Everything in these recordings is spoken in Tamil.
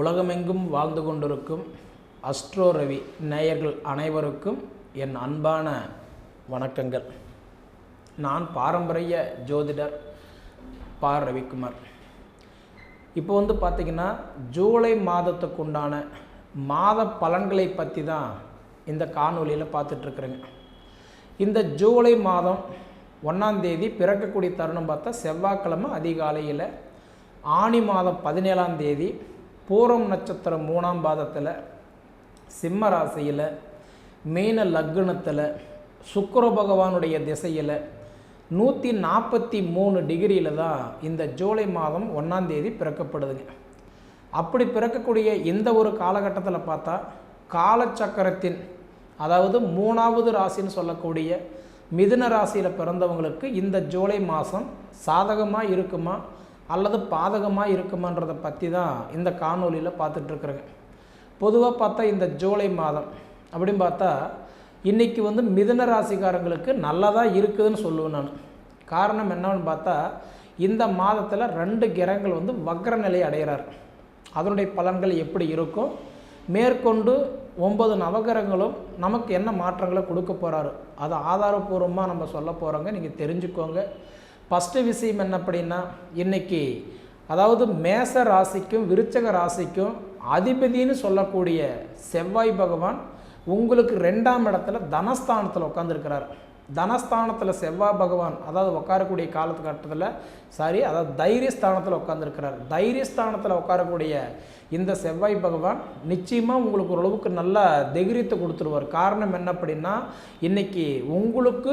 உலகமெங்கும் வாழ்ந்து கொண்டிருக்கும் அஸ்ட்ரோ ரவி நேயர்கள் அனைவருக்கும் என் அன்பான வணக்கங்கள். நான் பாரம்பரிய ஜோதிடர் பா. ரவிக்குமார். இப்போ வந்து பார்த்திங்கன்னா ஜூலை மாதத்துக்கு உண்டான மாத பலன்களை பற்றி தான் இந்த காணொலியில் பார்த்துட்ருக்குறேங்க. இந்த ஜூலை மாதம் ஒன்றாந்தேதி பிறக்கக்கூடிய தருணம் பார்த்தா செவ்வாய்க்கிழமை அதிகாலையில் ஆணி மாதம் பதினேழாம் தேதி பூரம் நட்சத்திரம் மூணாம் பாதத்தில் சிம்ம ராசியில் மீன லக்னத்தில் சுக்கர பகவானுடைய திசையில் நூற்றி நாற்பத்தி மூணு டிகிரியில் தான் இந்த ஜூலை மாதம் ஒன்றாம் தேதி பிறக்கப்படுதுங்க. அப்படி பிறக்கக்கூடிய இந்த ஒரு காலகட்டத்தில் பார்த்தா காலச்சக்கரத்தின் அதாவது மூணாவது ராசின்னு சொல்லக்கூடிய மிதுன ராசியில் பிறந்தவங்களுக்கு இந்த ஜூலை மாதம் சாதகமாக இருக்குமா? அல்லது பாதகமாக இருக்குமான்றதை பற்றி தான் இந்த காணொலியில் பார்த்துட்ருக்குறேங்க பொதுவாக பார்த்தா இந்த ஜூலை மாதம் அப்படின்னு பார்த்தா இன்றைக்கி வந்து மிதுன ராசிக்காரங்களுக்கு நல்லதாக இருக்குதுன்னு சொல்லுவேன் நான். காரணம் என்னன்னு பார்த்தா இந்த மாதத்தில் ரெண்டு கிரகங்கள் வந்து வக்ர நிலை அடைகிறார் அதனுடைய பலன்கள் எப்படி இருக்கும்? மேற்கொண்டு ஒம்பது நவகிரகங்களும் நமக்கு என்ன மாற்றங்களை கொடுக்க போகிறாரு அதை ஆதாரபூர்வமாக நம்ம சொல்ல போகிறோங்க நீங்கள் தெரிஞ்சுக்கோங்க. ஃபஸ்ட்டு விஷயம் என்ன அப்படின்னா இன்றைக்கி அதாவது மேச ராசிக்கும் விருச்சக ராசிக்கும் அதிபதினு சொல்லக்கூடிய செவ்வாய் பகவான் உங்களுக்கு ரெண்டாம் இடத்துல தனஸ்தானத்தில் உட்காந்துருக்கிறார் தனஸ்தானத்தில் செவ்வாய் பகவான் அதாவது உட்காரக்கூடிய காலத்துக்கட்டத்தில் சாரி அதாவது தைரியஸ்தானத்தில் உட்காந்துருக்கிறார் தைரியஸ்தானத்தில் உட்காரக்கூடிய இந்த செவ்வாய் பகவான் நிச்சயமாக உங்களுக்கு ஓரளவுக்கு நல்ல தைரியத்தை கொடுத்துருவார். காரணம் என்ன அப்படின்னா இன்றைக்கி உங்களுக்கு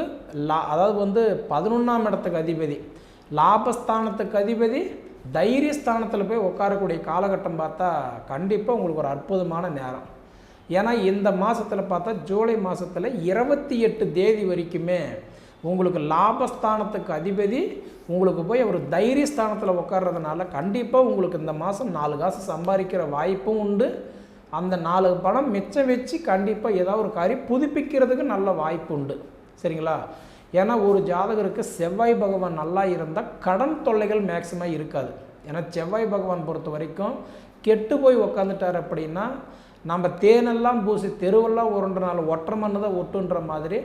லா அதாவது வந்து பதினொன்றாம் இடத்துக்கு அதிபதி லாபஸ்தானத்துக்கு அதிபதி தைரியஸ்தானத்தில் போய் உட்காரக்கூடிய காலகட்டம் பார்த்தா கண்டிப்பாக உங்களுக்கு ஒரு அற்புதமான நேரம். ஏன்னா இந்த மாதத்தில் பார்த்தா ஜூலை மாதத்தில் இருபத்தி எட்டு தேதி வரைக்குமே உங்களுக்கு லாபஸ்தானத்துக்கு அதிபதி உங்களுக்கு போய் ஒரு தைரியஸ்தானத்தில் உட்கார்றதுனால கண்டிப்பாக உங்களுக்கு இந்த மாதம் நாலு காசு சம்பாதிக்கிற வாய்ப்பும் உண்டு. அந்த நாலு பணம் மிச்சம் வச்சு கண்டிப்பாக ஏதாவது ஒரு காரியம் புதுப்பிக்கிறதுக்கு நல்ல வாய்ப்பு உண்டு. சரிங்களா? ஏன்னா ஒரு ஜாதகருக்கு செவ்வாய் பகவான் நல்லா இருந்தால் கடன் தொல்லைகள் மேக்சிமம் இருக்காது. ஏன்னா செவ்வாய் பகவான் பொறுத்த வரைக்கும் கெட்டு போய் உக்காந்துட்டார் அப்படின்னா நம்ம தேனெல்லாம் பூசி தெருவெல்லாம் உருண்ட நாள் ஒற்றை மண்ணு தான் ஒட்டுன்ற மாதிரி.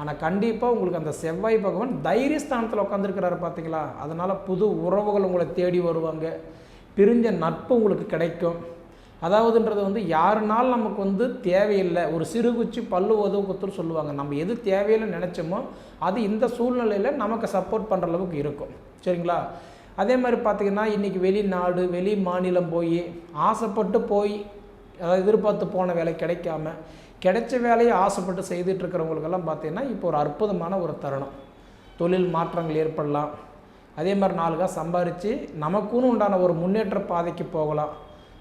ஆனால் கண்டிப்பாக உங்களுக்கு அந்த செவ்வாய் பகவான் தைரியஸ்தானத்தில் உட்காந்துருக்கிறாரு பார்த்தீங்களா அதனால் புது உறவுகள் உங்களை தேடி வருவாங்க. பிரிஞ்ச நட்பு உங்களுக்கு கிடைக்கும். அதாவதுன்றது வந்து யாருனாலும் நமக்கு வந்து தேவையில்லை. ஒரு சிறு குச்சி பல்லு உதவு குத்துன்னு சொல்லுவாங்க. நம்ம எது தேவையில்லை நினச்சோமோ அது இந்த சூழ்நிலையில் நமக்கு சப்போர்ட் பண்ணுற அளவுக்கு இருக்கும். சரிங்களா? அதே மாதிரி பார்த்திங்கன்னா இன்றைக்கி வெளிநாடு வெளி மாநிலம் போய் ஆசைப்பட்டு போய் அதாவது எதிர்பார்த்து போன வேலை கிடைக்காம கிடைச்ச வேலையை ஆசைப்பட்டு செய்துட்டு இருக்கிறவங்களுக்கெல்லாம் பார்த்தீங்கன்னா இப்போ ஒரு அற்புதமான ஒரு தருணம். தொழில் மாற்றங்கள் ஏற்படலாம். அதே மாதிரி நாலு சம்பாரித்து நமக்குன்னு உண்டான ஒரு முன்னேற்ற பாதைக்கு போகலாம்.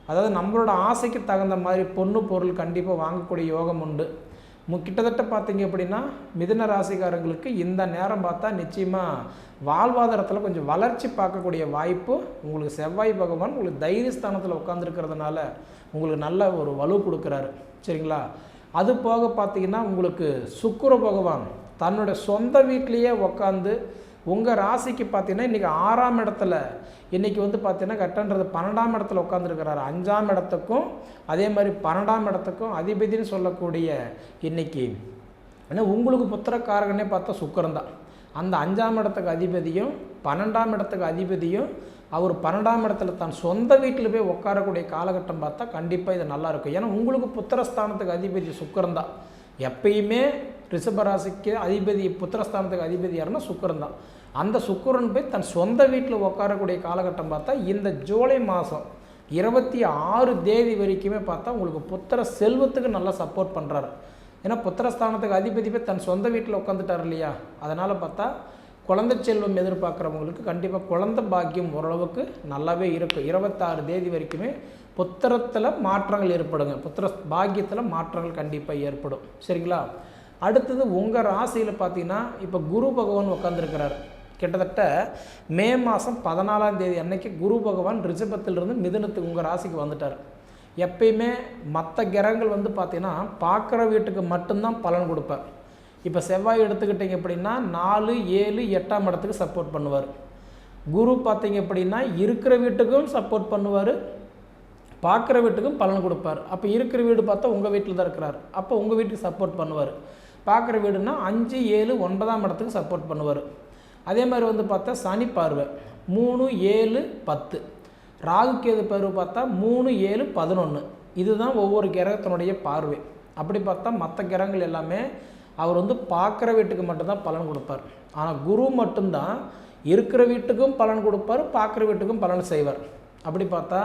அதாவது நம்மளோட ஆசைக்கு தகுந்த மாதிரி பொண்ணு பொருள் கண்டிப்பாக வாங்கக்கூடிய யோகம் உண்டு. கிட்டத்தட்ட பார்த்தீங்க அப்படின்னா மிதுன ராசிக்காரங்களுக்கு இந்த நேரம் பார்த்தா நிச்சயமாக வாழ்வாதாரத்தில் கொஞ்சம் வளர்ச்சி பார்க்கக்கூடிய வாய்ப்பு உங்களுக்கு செவ்வாய் பகவான் உங்களுக்கு தைரியஸ்தானத்தில் உட்காந்துருக்கிறதுனால உங்களுக்கு நல்ல ஒரு வலு கொடுக்குறாரு. சரிங்களா? அது போக பார்த்தீங்கன்னா உங்களுக்கு சுக்கர பகவான் தன்னுடைய சொந்த வீட்லேயே உக்காந்து உங்கள் ராசிக்கு பார்த்தீங்கன்னா இன்றைக்கி ஆறாம் இடத்துல இன்றைக்கி வந்து பார்த்தீங்கன்னா கட்டன்றது பன்னெண்டாம் இடத்துல உட்காந்துருக்கிறாரு அஞ்சாம் இடத்துக்கும் அதே மாதிரி பன்னெண்டாம் இடத்துக்கும் அதிபதினு சொல்லக்கூடிய இன்றைக்கி ஏன்னா உங்களுக்கு புத்திரக்காரகனே பார்த்தா சுக்கரம் தான். அந்த அஞ்சாம் இடத்துக்கு அதிபதியும் பன்னெண்டாம் இடத்துக்கு அதிபதியும் அவர் பன்னெண்டாம் இடத்துல தான் சொந்த வீட்டில் போய் உட்காரக்கூடிய காலகட்டம் பார்த்தா கண்டிப்பாக இது நல்லாயிருக்கும் ஏன்னா உங்களுக்கு புத்திரஸ்தானத்துக்கு அதிபதி சுக்கரம் தான். எப்பயுமே ரிஷபராசிக்கு அதிபதி புத்திரஸ்தானத்துக்கு அதிபதி யாருன்னா சுக்கரந்தான் அந்த சுக்கரன் போய் தன் சொந்த வீட்டில் உட்காரக்கூடிய காலகட்டம் பார்த்தா இந்த ஜூலை மாதம் இருபத்தி ஆறு தேதி வரைக்குமே பார்த்தா உங்களுக்கு புத்திர செல்வத்துக்கு நல்லா சப்போர்ட் பண்ணுறாரு ஏன்னா புத்திரஸ்தானத்துக்கு அதிபதி போய் தன் சொந்த வீட்டில் உட்காந்துட்டார் இல்லையா? அதனால் பார்த்தா குழந்தை செல்வம் எதிர்பார்க்குறவங்களுக்கு கண்டிப்பாக குழந்த பாக்கியம் ஓரளவுக்கு நல்லாவே இருக்கும். இருபத்தாறு தேதி வரைக்குமே புத்திரத்தில் மாற்றங்கள் ஏற்படுங்க. புத்திர பாக்கியத்தில் மாற்றங்கள் கண்டிப்பாக ஏற்படும். சரிங்களா? அடுத்தது உங்கள் ராசியில் பார்த்தீங்கன்னா இப்போ குரு பகவான் உட்காந்துருக்கிறார் கிட்டத்தட்ட மே மாதம் பதினாலாம் தேதி அன்னைக்கு குரு பகவான் ரிஷபத்திலிருந்து மிதுனத்துக்கு உங்கள் ராசிக்கு வந்துட்டார். எப்பயுமே மற்ற கிரகங்கள் வந்து பார்த்திங்கன்னா பார்க்குற வீட்டுக்கு மட்டும்தான் பலன் கொடுப்பார். இப்போ செவ்வாய் எடுத்துக்கிட்டிங்க அப்படின்னா நாலு ஏழு எட்டாம் இடத்துக்கு சப்போர்ட் பண்ணுவார். குரு பார்த்தீங்க அப்படின்னா இருக்கிற வீட்டுக்கும் சப்போர்ட் பண்ணுவார் பார்க்குற வீட்டுக்கும் பலன் கொடுப்பார். அப்போ இருக்கிற வீடு பார்த்தா உங்கள் வீட்டில் தான் இருக்கிறார். அப்போ உங்கள் வீட்டுக்கு சப்போர்ட் பண்ணுவார். பார்க்குற வீடுனா அஞ்சு ஏழு ஒன்பதாம் இடத்துக்கு சப்போர்ட் பண்ணுவார். அதே மாதிரி வந்து பார்த்தா சனி பார்வை. மூணு ஏழு பத்து. ராகு கேது பார்வை பார்த்தா மூணு ஏழு பதினொன்று இதுதான் ஒவ்வொரு கிரகத்தினுடைய பார்வை. அப்படி பார்த்தா மற்ற கிரகங்கள் எல்லாமே அவர் வந்து பார்க்குற வீட்டுக்கு மட்டும்தான் பலன் கொடுப்பார். ஆனால் குரு மட்டும்தான் இருக்கிற வீட்டுக்கும் பலன் கொடுப்பார் பார்க்குற வீட்டுக்கும் பலன் செய்வார். அப்படி பார்த்தா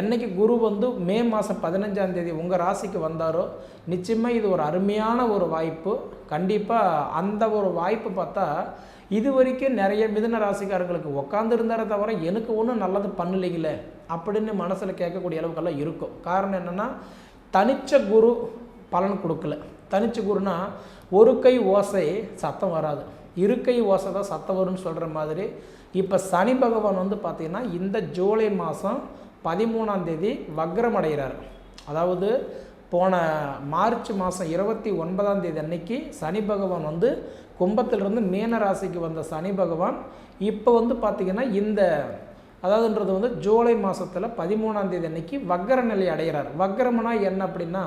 என்றைக்கு குரு வந்து மே மாதம் பதினஞ்சாம் தேதி உங்கள் ராசிக்கு வந்தாரோ நிச்சயமாக இது ஒரு அருமையான ஒரு வாய்ப்பு. கண்டிப்பாக அந்த ஒரு வாய்ப்பு பார்த்தா இது வரைக்கும் நிறைய மிதுன ராசிக்காரர்களுக்கு உட்காந்துருந்தாரே தவிர எனக்கு ஒன்றும் நல்லது பண்ணலைங்களே அப்படின்னு மனசில் கேட்கக்கூடிய அளவுக்கெல்லாம் இருக்கும். காரணம் என்னென்னா தனிச்ச குரு பலன் கொடுக்கல. தனிச்ச குருனா ஒரு கை ஓசை சத்தம் வராது. இரு கை ஓசை தான் சத்தம் வரும்னு சொல்கிற மாதிரி. இப்போ சனி பகவான் வந்து பார்த்திங்கன்னா இந்த ஜூலை மாதம் பதிமூணாம் தேதி வக்ரம் அடைகிறார். அதாவது போன மார்ச் மாதம் இருபத்தி ஒன்பதாம் தேதி அன்னைக்கு சனி பகவான் வந்து கும்பத்திலிருந்து மீன ராசிக்கு வந்த சனி பகவான் இப்போ வந்து பார்த்திங்கன்னா இந்த அதாவதுன்றது வந்து ஜூலை மாதத்தில் பதிமூணாம் தேதி அன்னைக்கு வக்கர நிலை அடைகிறார். வக்கரம்னா என்ன அப்படின்னா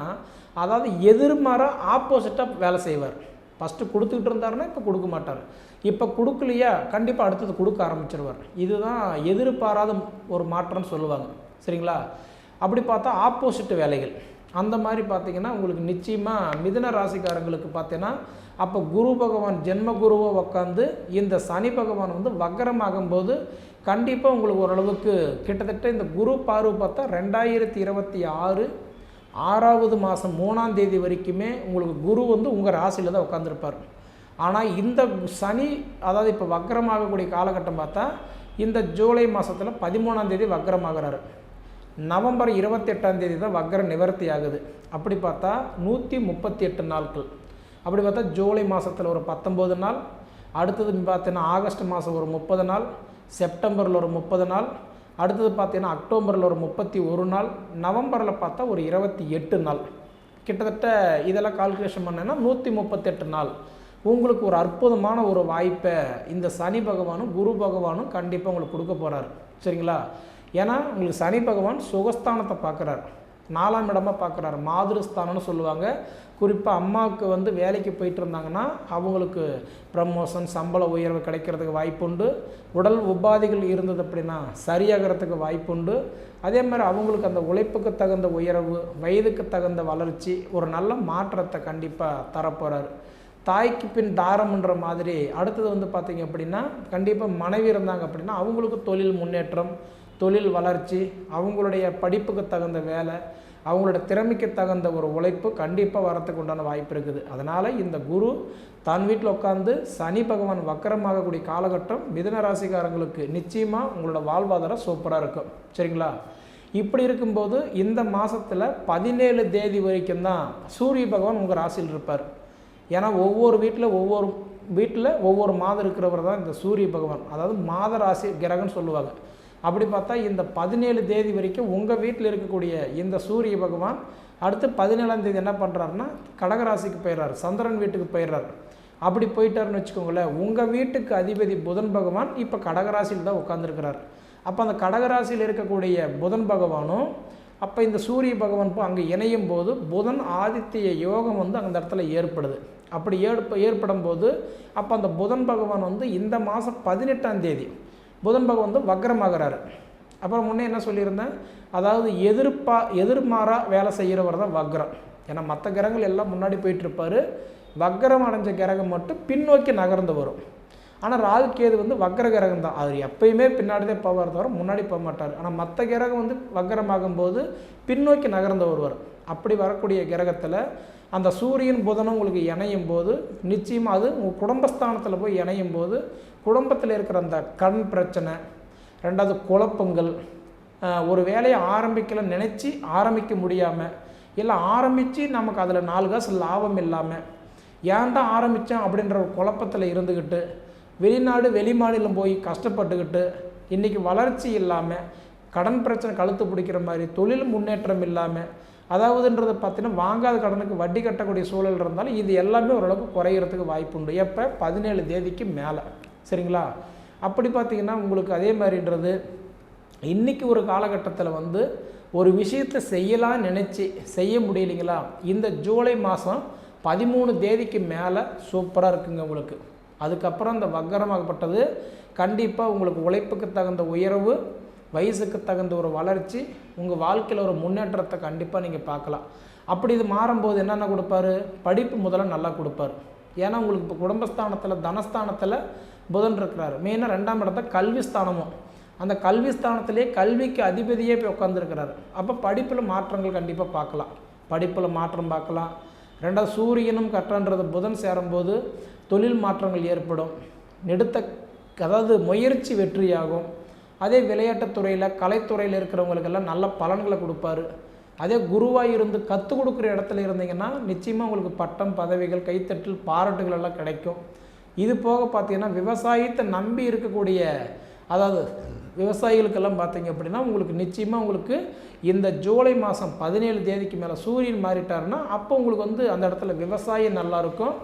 அதாவது எதிர்மாராக ஆப்போசிட்டாக வேலை செய்வார். ஃபஸ்ட்டு கொடுத்துக்கிட்டு இருந்தாருன்னா இப்போ கொடுக்க மாட்டார். இப்போ கொடுக்கலையா கண்டிப்பாக அடுத்தது கொடுக்க ஆரம்பிச்சிருவார். இதுதான் எதிர்பாராத ஒரு மாற்றம்னு சொல்லுவாங்க. சரிங்களா? அப்படி பார்த்தா ஆப்போசிட் வேலைகள். அந்த மாதிரி பார்த்தீங்கன்னா உங்களுக்கு நிச்சயமாக மிதுன ராசிக்காரங்களுக்கு பார்த்தீங்கன்னா அப்போ குரு பகவான் ஜென்ம குருவை உட்காந்து இந்த சனி பகவான் வந்து வக்கரமாகும்போது கண்டிப்பாக உங்களுக்கு ஓரளவுக்கு கிட்டத்தட்ட இந்த குரு பார்வை பார்த்தா ரெண்டாயிரத்தி இருபத்தி ஆறு ஆறாவது மாதம் மூணாம் தேதி வரைக்குமே உங்களுக்கு குரு வந்து உங்கள் ராசியில் தான் உட்காந்துருப்பார் ஆனால் இந்த சனி அதாவது இப்போ வக்கரமாகக்கூடிய காலகட்டம் பார்த்தா இந்த ஜூலை மாதத்தில் பதிமூணாம் தேதி வக்கரமாகிறாரு. நவம்பர் இருபத்தெட்டாம் தேதி தான் வக்கர நிவர்த்தி ஆகுது. அப்படி பார்த்தா நூற்றி முப்பத்தி எட்டு நாட்கள். அப்படி பார்த்தா ஜூலை மாதத்தில் ஒரு பத்தொம்போது நாள் அடுத்தது பார்த்தீங்கன்னா ஆகஸ்ட் மாதம் ஒரு முப்பது நாள் செப்டம்பரில் ஒரு முப்பது நாள் அடுத்தது பார்த்தீங்கன்னா அக்டோபரில் ஒரு முப்பத்தி ஒரு நாள் நவம்பரில் பார்த்தா ஒரு இருபத்தி எட்டு நாள். கிட்டத்தட்ட இதெல்லாம் கால்குலேஷன் பண்ணேன்னா நூற்றி முப்பத்தெட்டு நாள். உங்களுக்கு ஒரு அற்புதமான ஒரு வாய்ப்பை இந்த சனி பகவானும் குரு பகவானும் கண்டிப்பாக உங்களுக்கு கொடுக்க போகிறாரு சரிங்களா? ஏன்னா உங்களுக்கு சனி பகவான் சுகஸ்தானத்தை பார்க்குறாரு. நாலாம் இடமா பார்க்குறாரு. மாதிரிஸ்தானம்னு சொல்லுவாங்க. குறிப்பாக அம்மாவுக்கு வந்து வேலைக்கு போயிட்டு இருந்தாங்கன்னா அவங்களுக்கு ப்ரமோஷன் சம்பள உயர்வு கிடைக்கிறதுக்கு வாய்ப்புண்டு. உடல் உபாதைகள் இருந்தது அப்படின்னா சரியாகிறதுக்கு வாய்ப்புண்டு. அதே மாதிரி அவங்களுக்கு அந்த உழைப்புக்கு தகுந்த உயர்வு வயதுக்கு தகுந்த வளர்ச்சி ஒரு நல்ல மாற்றத்தை கண்டிப்பாக தரப்போகிறார் தாய்க்கு பின் தாரம்ன்ற மாதிரி அடுத்தது வந்து பார்த்திங்க அப்படின்னா கண்டிப்பாக மனைவி இருந்தாங்க அப்படின்னா அவங்களுக்கு தொழில் முன்னேற்றம் தொழில் வளர்ச்சி அவங்களுடைய படிப்புக்கு தகுந்த வேலை அவங்களோட திறமைக்கு தகுந்த ஒரு உழைப்பு கண்டிப்பாக வரத்துக்கு உண்டான வாய்ப்பு இருக்குது. அதனால் இந்த குரு தன் வீட்டில் உட்காந்து சனி பகவான் வக்கரமாகக்கூடிய காலகட்டம் மிதன ராசிக்காரங்களுக்கு நிச்சயமாக உங்களோட வாழ்வாதாரம் சூப்பராக இருக்கும். சரிங்களா? இப்படி இருக்கும்போது இந்த மாதத்தில் பதினேழு தேதி வரைக்கும் தான் சூரிய பகவான் உங்கள் ராசியில் இருப்பார். ஏன்னா ஒவ்வொரு வீட்டில் ஒவ்வொரு வீட்டில் ஒவ்வொரு மாதம் இருக்கிறவர் தான் இந்த சூரிய பகவான். அதாவது மாத ராசி கிரகம்னு சொல்லுவாங்க. அப்படி பார்த்தா இந்த பதினேழு தேதி வரைக்கும் உங்கள் வீட்டில் இருக்கக்கூடிய இந்த சூரிய பகவான் அடுத்து பதினேழாம் தேதி என்ன பண்ணுறாருன்னா கடகராசிக்கு போயிடுறாரு சந்திரன் வீட்டுக்கு போயிடுறாரு. அப்படி போயிட்டாருன்னு வச்சுக்கோங்களேன் உங்கள் வீட்டுக்கு அதிபதி புதன் பகவான் இப்போ கடகராசியில் தான் உட்காந்துருக்கிறார் அப்போ அந்த கடகராசியில் இருக்கக்கூடிய புதன் பகவானும் அப்போ இந்த சூரிய பகவான் அங்கே இணையும் போது புதன் ஆதித்ய யோகம் வந்து அந்த இடத்துல ஏற்படுது. அப்படி ஏற்ப ஏற்படும் போது அப்போ அந்த புதன் பகவான் வந்து இந்த மாதம் பதினெட்டாம் தேதி புதன் பகவான் வந்து வக்ரமாகிறாரு. அப்புறம் முன்னே என்ன சொல்லியிருந்தேன்? அதாவது எதிர்ப்பா எதிர்மாறாக வேலை செய்கிறவர் தான் வக்ரம். ஏன்னா மற்ற கிரகங்கள் எல்லாம் முன்னாடி போயிட்டுருப்பார். வக்ரம் அடைஞ்ச கிரகம் மட்டும் பின்னோக்கி நகர்ந்து வரும். ஆனால் ராகு கேது வந்து வக்ர கிரகம் தான். அவர் எப்பயுமே பின்னாடி தான் போவார் தவிர முன்னாடி போக மாட்டார். ஆனால் மற்ற கிரகம் வந்து வக்ரமாகும் போது பின்னோக்கி நகர்ந்து வருவார். அப்படி வரக்கூடிய கிரகத்தில் அந்த சூரியன் புதனும் உங்களுக்கு இணையும் போது நிச்சயமாக அது உங்கள் குடும்பஸ்தானத்தில் போய் இணையும் போது குடும்பத்தில் இருக்கிற அந்த கண் பிரச்சனை ரெண்டாவது குழப்பங்கள் ஒரு வேலையை ஆரம்பிக்கல நினச்சி ஆரம்பிக்க முடியாமல் இல்லை ஆரம்பித்து நமக்கு அதில் நாலு காசு லாபம் இல்லாமல் ஏன்டா ஆரம்பித்தேன் அப்படின்ற ஒரு குழப்பத்தில் இருந்துக்கிட்டு வெளிநாடு வெளி மாநிலம் போய் கஷ்டப்பட்டுக்கிட்டு இன்றைக்கி வளர்ச்சி இல்லாமல் கடன் பிரச்சனை கழுத்து பிடிக்கிற மாதிரி தொழில் முன்னேற்றம் இல்லாமல் அதாவதுன்றது பார்த்தீங்கன்னா வாங்காத கடனுக்கு வட்டி கட்டக்கூடிய சூழல் இருந்தாலும் இது எல்லாமே ஓரளவுக்கு குறையிறதுக்கு வாய்ப்பு உண்டு எப்போ? பதினேழு தேதிக்கு மேலே. சரிங்களா? அப்படி பார்த்தீங்கன்னா உங்களுக்கு அதே மாதிரின்றது இன்றைக்கி ஒரு காலகட்டத்தில் வந்து ஒரு விஷயத்தை செய்யலாம் நினச்சி செய்ய முடியலைங்களா? இந்த ஜூலை மாதம் பதிமூணு தேதிக்கு மேலே சூப்பராக இருக்குங்க உங்களுக்கு. அதுக்கப்புறம் இந்த வக்கரமாகப்பட்டது கண்டிப்பாக உங்களுக்கு உழைப்புக்கு தகுந்த உயர்வு வயசுக்கு தகுந்த ஒரு வளர்ச்சி உங்கள் வாழ்க்கையில் ஒரு முன்னேற்றத்தை கண்டிப்பாக நீங்கள் பார்க்கலாம். அப்படி இது மாறும்போது என்னென்ன கொடுப்பாரு? படிப்பு முதல்ல நல்லா கொடுப்பாரு. ஏன்னா உங்களுக்கு இப்போ குடும்பஸ்தானத்தில் தனஸ்தானத்தில் புதன் இருக்கிறாரு. மெயினாக ரெண்டாம் இடத்த கல்வி ஸ்தானமும். அந்த கல்வி ஸ்தானத்திலே கல்விக்கு அதிபதியே போய் உட்காந்துருக்கிறாரு அப்போ படிப்பில் மாற்றங்கள் கண்டிப்பாக பார்க்கலாம். படிப்பில் மாற்றம் பார்க்கலாம். ரெண்டாவது சூரியனும் கற்றன்றது புதன் சேரும்போது தொழில் மாற்றங்கள் ஏற்படும். நெடுத்த அதாவது முயற்சி வெற்றியாகும். அதே விளையாட்டுத் துறையில் கலைத்துறையில் இருக்கிறவங்களுக்கெல்லாம் நல்ல பலன்களை கொடுப்பாரு. அதே குருவாக இருந்து கற்றுக் கொடுக்குற இடத்துல இருந்தீங்கன்னா நிச்சயமாக உங்களுக்கு பட்டம் பதவிகள் கைத்தட்டல் பாராட்டுகள் எல்லாம் கிடைக்கும். இது போக பார்த்தீங்கன்னா விவசாயத்தை நம்பி இருக்கக்கூடிய அதாவது விவசாயிகளுக்கெல்லாம் பார்த்தீங்க அப்படின்னா உங்களுக்கு நிச்சயமாக உங்களுக்கு இந்த ஜூலை மாதம் பதினேழு தேதிக்கு மேலே சூரியன் மாறிட்டாருன்னா அப்போ உங்களுக்கு வந்து அந்த இடத்துல விவசாயம் நல்லா இருக்கும்.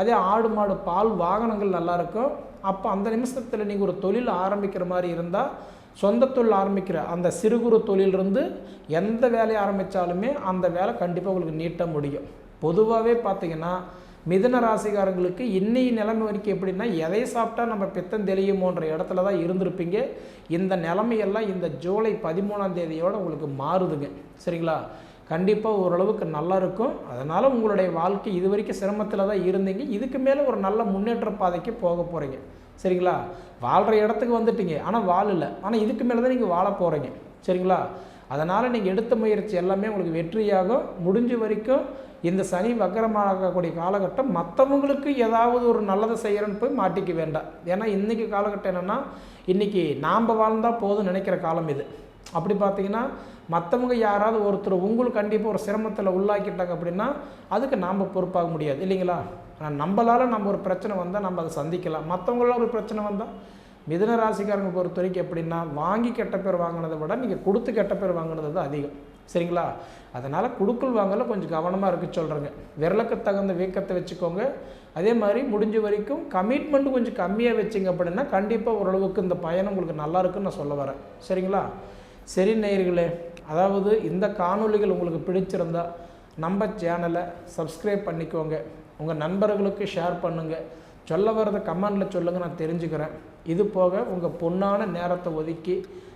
அதே ஆடு மாடு பால் வாகனங்கள் நல்லா இருக்கும். அப்போ அந்த நிமிஷத்தில் நீங்கள் ஒரு தொழில் ஆரம்பிக்கிற மாதிரி இருந்தால் சொந்த தொழில் ஆரம்பிக்கிற அந்த சிறு குறு தொழிலிருந்து எந்த வேலையை ஆரம்பித்தாலுமே அந்த வேலை கண்டிப்பாக உங்களுக்கு நீட்ட முடியும். பொதுவாகவே பார்த்திங்கன்னா மிதன ராசிகாரங்களுக்கு இன்னைய நிலைமை வரைக்கும் எப்படின்னா எதை சாப்பிட்டா நம்ம பித்தம் தெளியுமோன்ற இடத்துல தான் இருந்திருப்பீங்க. இந்த நிலைமையெல்லாம் இந்த ஜூலை பதிமூணாம் தேதியோடு உங்களுக்கு மாறுதுங்க. சரிங்களா? கண்டிப்பாக ஓரளவுக்கு நல்லா இருக்கும். அதனால் உங்களுடைய வாழ்க்கை இது வரைக்கும் சிரமத்தில் தான் இருந்தீங்க. இதுக்கு மேலே ஒரு நல்ல முன்னேற்ற பாதைக்கு போக போகிறீங்க சரிங்களா? வாழ்கிற இடத்துக்கு வந்துட்டீங்க. ஆனால் வாழலை. ஆனால் இதுக்கு மேலே தான் நீங்கள் வாழ போகிறீங்க சரிங்களா? அதனால் நீங்கள் எடுத்த முயற்சி எல்லாமே உங்களுக்கு வெற்றியாகும். முடிஞ்ச வரைக்கும் இந்த சனி வக்கரமாகக்கூடிய காலகட்டம் மற்றவங்களுக்கு ஏதாவது ஒரு நல்லதை செய்கிறேன்னு போய் மாட்டிக்க வேண்டாம். ஏன்னா இன்றைக்கி காலகட்டம் என்னென்னா இன்றைக்கி நாம் வாழ்ந்தால் போதும் நினைக்கிற காலம் இது. அப்படி பார்த்தீங்கன்னா மற்றவங்க யாராவது ஒருத்தர் உங்களுக்கு கண்டிப்பாக ஒரு சிரமத்தில் உள்ளாக்கிட்டாங்க அப்படின்னா அதுக்கு நாம் பொறுப்பாக முடியாது. இல்லைங்களா? ஆனால் நம்மளால் நம்ம ஒரு பிரச்சனை வந்தால் நம்ம அதை சந்திக்கலாம். மற்றவங்களால் ஒரு பிரச்சனை வந்தால் மிதன ராசிக்காரங்க பொறுத்த வரைக்கும் எப்படின்னா வாங்கி கெட்ட பேர் வாங்கினதை விட நீங்கள் கொடுத்து கெட்ட பேர் வாங்கினது தான் அதிகம். சரிங்களா? அதனால் குடுக்கல் வாங்கல கொஞ்சம் கவனமாக இருக்க சொல்கிறேங்க விரலுக்கு தகுந்த வீக்கத்தை வச்சுக்கோங்க. அதே மாதிரி முடிஞ்ச வரைக்கும் கமிட்மெண்ட் கொஞ்சம் கம்மியாக வச்சிங்க அப்படின்னா கண்டிப்பாக ஓரளவுக்கு இந்த பயணம் உங்களுக்கு நல்லா இருக்குன்னு நான் சொல்ல வரேன். சரிங்களா? சரி நேயர்களே அதாவது இந்த காணொளிகள் உங்களுக்கு பிடிச்சிருந்தா நம்ம சேனலை சப்ஸ்கிரைப் பண்ணிக்கோங்க. உங்கள் நண்பர்களுக்கு ஷேர் பண்ணுங்கள் சொல்ல வரதை கமெண்டில் சொல்லுங்கள் நான் தெரிஞ்சுக்கிறேன். இது போக உங்கள் பொன்னான நேரத்தை ஒதுக்கி